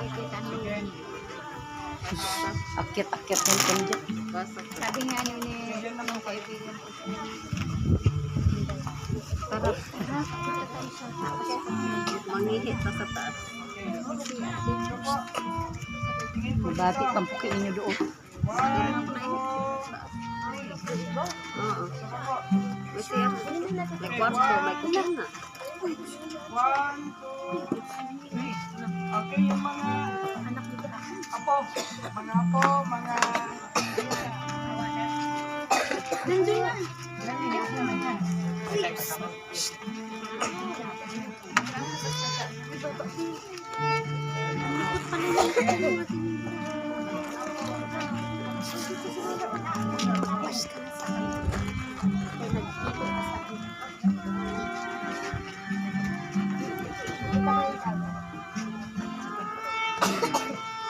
nakikita niyo. Akyat-akyat ng kanya. Sabi nga niyo ni mga kaibigan ko. Sarap. Mangihit pa sa taas. Mabati, niyo doon. Oo. Kasi yan, may kwarto, may kusina. One, mga apo, mga... Wash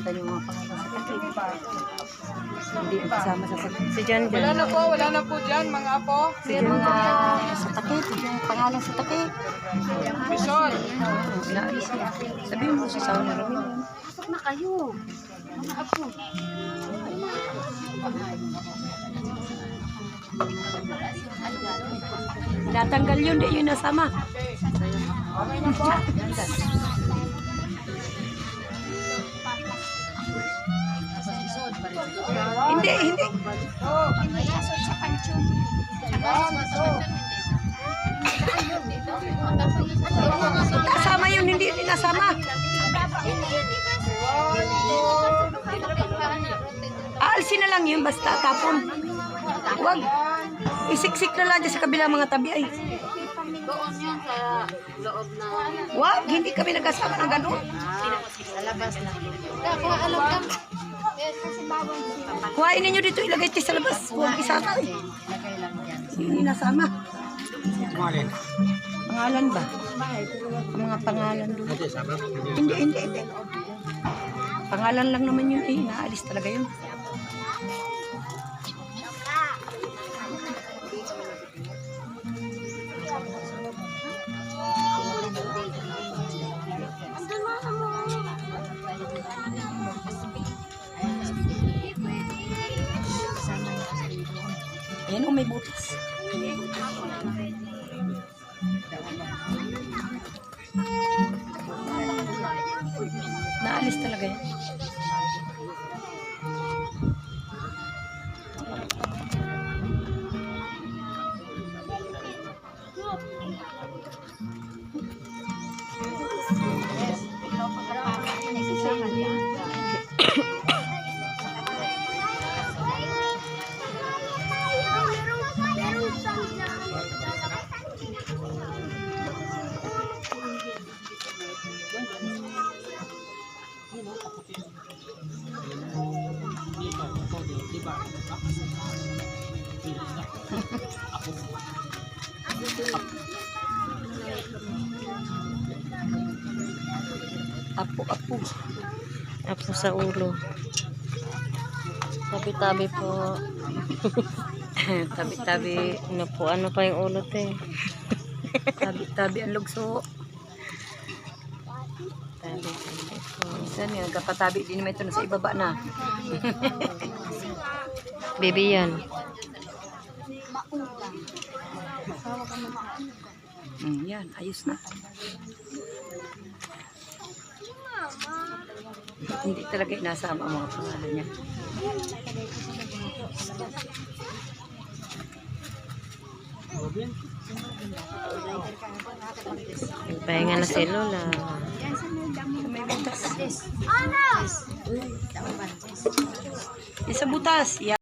Baka malimutan yung mga pangalan sa takip. Hindi kasama sa takip. Si Jan Wala na po, wala na po dyan, mga apo. Si Jan mga sa takip. Yung pangalan sa takip. Bison. Inaalis niya. Sabihin mo sa sawa ni Ramil. Pasok na kayo. Mga apo. Natanggal yun, di yun nasama. Okay na po. Hindi, hindi. Oh, Nasama yun, hindi nasama. Aalsin na lang yun, basta tapon. Huwag. Isiksik na lang dyan sa kabila mga tabi ay. Doon yun sa loob na... Huwag, hindi kami nagkasama ng gano'n. Sa labas na. Kaya alam ka. Kuhain ninyo dito, ilagay ito sa labas. Huwag isama eh. Hindi nasama. Pangalan ba? Ang mga pangalan doon. Hindi, hindi, hindi. Pangalan lang naman yun eh. Naalis talaga yun. Ayan o, may butas. Naalis talaga yan. Apo, apo. Apo sa ulo. Tabi-tabi po. Tabi-tabi. Ano po, ano pa yung ulo te? Tabi-tabi ang lugso. Tabi-tabi po. Minsan yung kapatabi din naman ito na sa ibaba na. Baby yan. Mm, yan, ayos na. Hindi talaga inasama ang mga pangalan niya. Pahinga na si Lola. May butas. Isa butas. Yan.